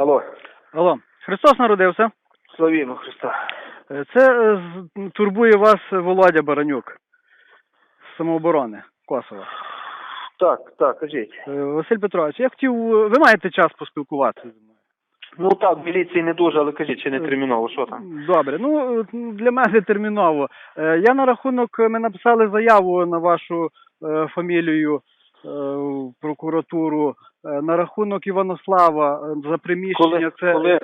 Алло, Алло, Христос народився. славімо Христа. Е, Це е, турбує вас Володя Баранюк з самооборони Косова. Так, так, кажіть. Е, Василь Петрович, я хотів, ви маєте час поспілкуватися зі мною? Ну так, в міліції не дуже, але кажіть, чи не терміново, що там? Добре, ну для мене терміново. Я на рахунок, ми написали заяву на вашу фамілію в прокуратуру е, на рахунок Іванослава е, за приміщення. Коли, це, коли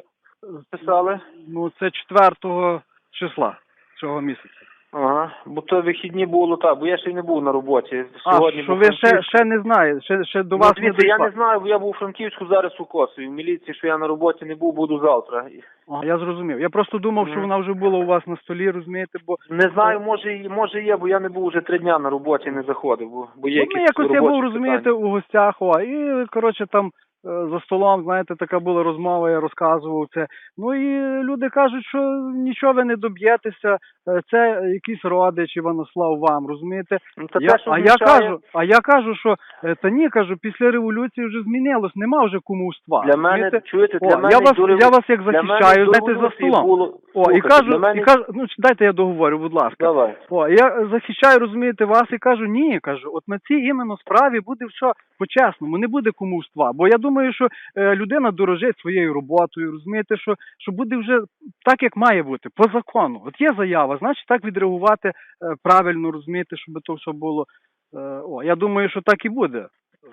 писали? ну, це 4 числа цього місяця. Ага, бо то вихідні було так, бо я ще й не був на роботі. А, Сьогодні що був ви ще, Франківськ. ще не знаєте, ще, ще до Ну, вас не дивіться, я не знаю, бо я був у Франківську, зараз у Косові. В міліції, що я на роботі не був, буду завтра. А, я зрозумів. Я просто думав, що Мгм. вона вже була у вас на столі, розумієте, бо Не знаю, може і може є, бо я не був вже три дня на роботі, не заходив, бо, бо є ну, якісь якось я робочі був, розумієте, питання. у гостях, о, і коротше там за столом, знаєте, така була розмова, я розказував це. Ну і люди кажуть, що нічого ви не доб'єтеся, е, це якийсь родич Іванослав вам, розумієте? Ну, та Я, те, що а я кажу, а я кажу, що е, та ні, кажу, після революції вже змінилось, нема вже кумовства. Для мене, розумієте? чуєте, О, для мене я вас, дуже, я вас як захищаю, знаєте, за столом. Було... О, і Слухайте, кажу, для мене... і кажу, ну дайте я договорю, будь ласка. Давай. О, я захищаю, розумієте, вас і кажу, ні, кажу, от на цій іменно справі буде все по-чесному, не буде кумовства. Бо я думаю, що е, людина дорожить своєю роботою, розумієте, що, що буде вже так, як має бути, по закону. От є заява, значить так відреагувати е, правильно, розумієте, щоб то все було. Е, о, я думаю, що так і буде.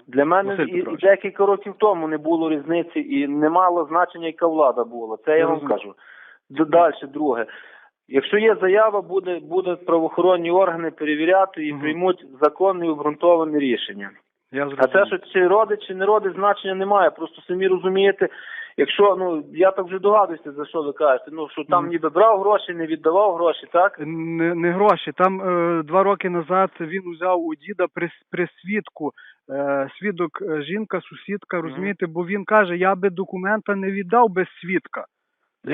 Для мене Василь і, і Петрович. декілька років тому не було різниці і не мало значення, яка влада була. Це я, Я вам розумію. кажу. Далі, друге. Якщо є заява, буде, будуть правоохоронні органи перевіряти і приймуть законне і обґрунтоване рішення. Я А те, що чи родить, чи не родить, значення немає. Просто самі розумієте, якщо ну я так вже догадуюся, за що ви кажете. Ну що там ніби брав гроші, не віддавав гроші, так? Не, не гроші. Там е, два роки назад він взяв у діда при, при свідку. Е, свідок е, жінка, сусідка, розумієте, бо він каже, я би документа не віддав без свідка.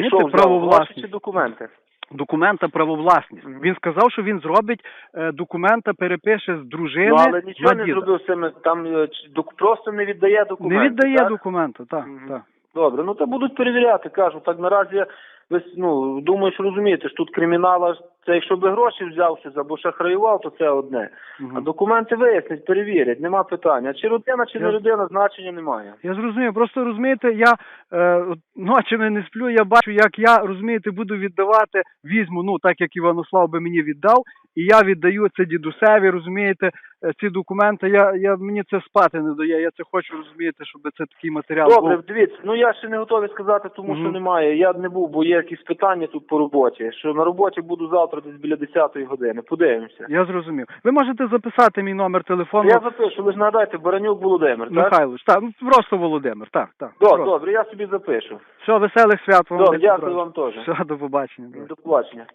Що взяв, чи документи? Документа правовласність. Він сказав, що він зробить е, документа, перепише з дружини Ну але нічого на не діда. зробив з цими, там е, чи док- просто не віддає документи. Не віддає так? документа, так, Мгм. так. Добре, ну то будуть перевіряти, кажу. Так наразі ви ну думаю, що розумієте, що тут кримінала це якщо би гроші взяв щось або шахраював, то це одне. Мгм. А документи вияснять, перевірять, нема питання. Чи родина, чи Я- не родина, значення немає. Я зрозумів, просто розумієте, я е, ночами не сплю, я бачу, як я розумієте, буду віддавати, візьму, ну так як Іванослав би мені віддав, і я віддаю це дідусеві, розумієте, ці документи. Я, я мені це спати не дає. Я це хочу розумієте, щоб це такий матеріал Добре, був. дивіться, ну я ще не готовий сказати, тому що немає. Я не був, бо є якісь питання тут по роботі. Що на роботі буду завтра десь біля 10-ї години. Подивимося. Я зрозумів. Ви можете записати мій номер телефону Я запишу, ви ж нагадайте, Баранюк Володимир, так? Михайлович. Так, ну, просто Володимир. Так, так. Добре, просто. добре, я собі запишу. Все, веселих свят вам. Добре, дякую вам теж. Все, до побачення. До побачення.